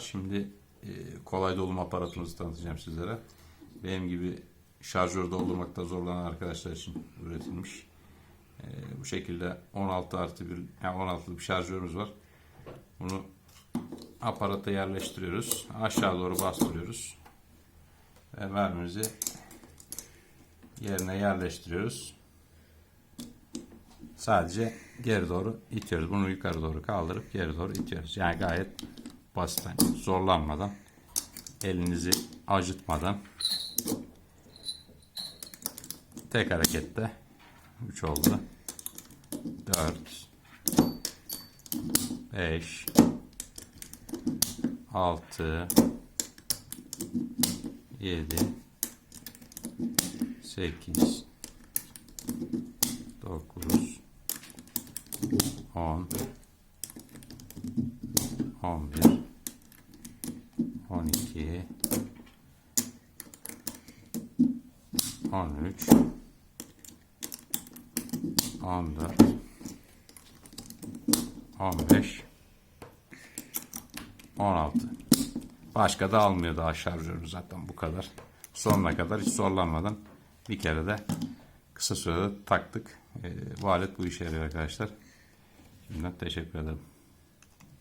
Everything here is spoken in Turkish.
Şimdi e, kolay dolum aparatımızı tanıtacağım sizlere. Benim gibi şarjör doldurmakta zorlanan arkadaşlar için üretilmiş. E, bu şekilde 16 artı bir, yani 16'lık bir şarjörümüz var. Bunu aparata yerleştiriyoruz. Aşağı doğru bastırıyoruz. Ve mermimizi yerine yerleştiriyoruz. Sadece geri doğru itiyoruz. Bunu yukarı doğru kaldırıp geri doğru itiyoruz. Yani gayet basit. Yani zorlanmadan, elinizi acıtmadan. Tek harekette 3 oldu. 4 5 6 7 8 9 10 11 12 13 14 15 16 Başka da almıyor daha şarjörü zaten bu kadar. Sonuna kadar hiç zorlanmadan bir kere de kısa sürede taktık. Ee, bu alet bu işe yarıyor arkadaşlar. Şimdiden teşekkür ederim.